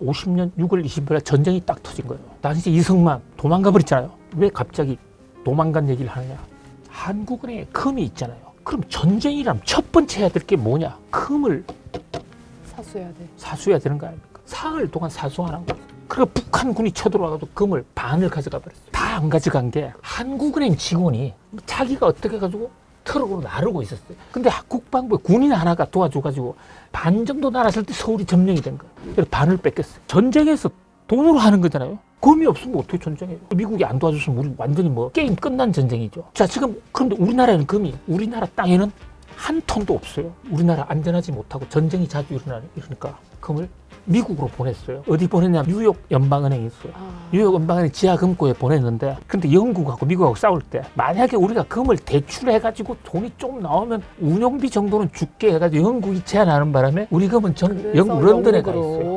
50년 6월 20일 전쟁이 딱 터진 거예요. 당시 이승만 도망가 버렸잖아요. 왜 갑자기 도망간 얘기를 하느냐? 한국은행에 금이 있잖아요. 그럼 전쟁이라면 첫 번째 해야 될 게 뭐냐? 금을 사수해야 돼. 사수해야 되는 거 아닙니까? 사흘 동안 사수 안한 거예요. 그리고 북한군이 쳐들어와가지고 금을 반을 가져가 버렸어요. 다 안 가져간 게 한국은행 직원이 자기가 어떻게 해가지고 트럭으로 나르고 있었어요. 근데 국방부에 군인 하나가 도와줘가지고 반 정도 날았을 때 서울이 점령이 된 거예요. 그래서 반을 뺏겼어요. 전쟁에서 돈으로 하는 거잖아요. 금이 없으면 어떻게 전쟁해요? 미국이 안 도와줬으면 우리 완전히 뭐 게임 끝난 전쟁이죠. 자 지금 그런데 우리나라에는 금이 우리나라 땅에는 한 톤도 없어요. 우리나라 안전하지 못하고 전쟁이 자주 일어나 이러니까 금을 미국으로 보냈어요. 어디 보냈냐면 뉴욕 연방은행이 있어요. 아, 뉴욕 연방은행 지하 금고에 보냈는데 근데 영국하고 미국하고 싸울 때 만약에 우리가 금을 대출해가지고 돈이 좀 나오면 운용비 정도는 줄게 해가지고 영국이 제안하는 바람에 우리 금은 전 영국 런던에 가 있어요.